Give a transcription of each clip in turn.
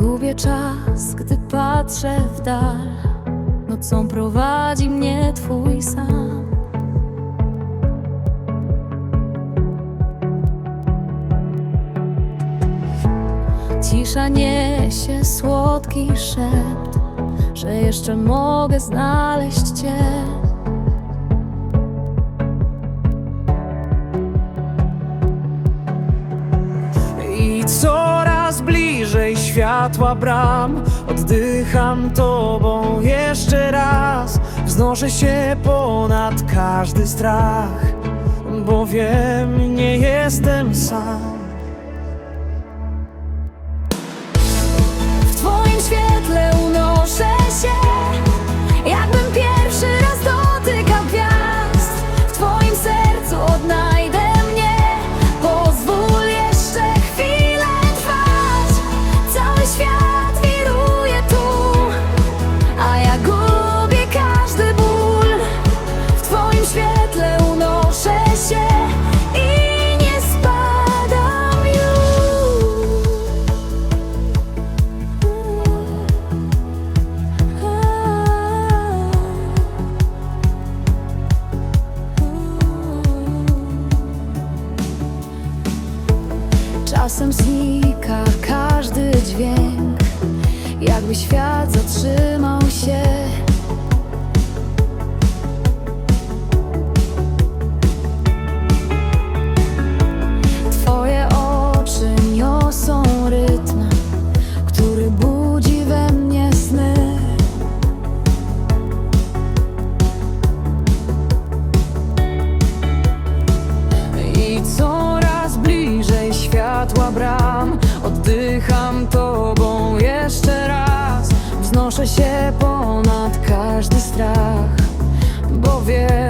Lubię czas, gdy patrzę w dal. Nocą prowadzi mnie Twój sam. Cisza niesie słodki szept Że jeszcze mogę znaleźć Cię światła bram. Oddycham tobą jeszcze raz. Wznoszę się ponad każdy strach Bo wiem, nie jestem sam Czasem znika każdy dźwięk, jakby świat zatrzymał się. Światła bram. Oddycham tobą jeszcze raz. Wznoszę się ponad każdy strach, Bo wiem,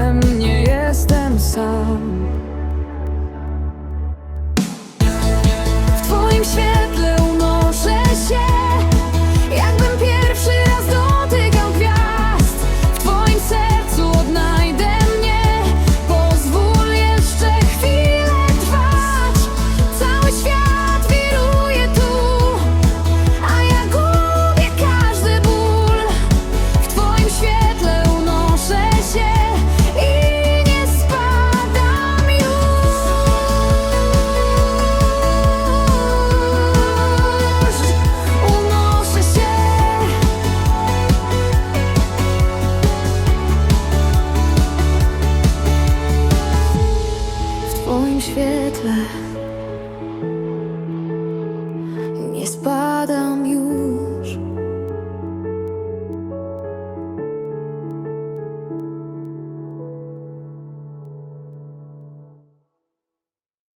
źle Nie spadam już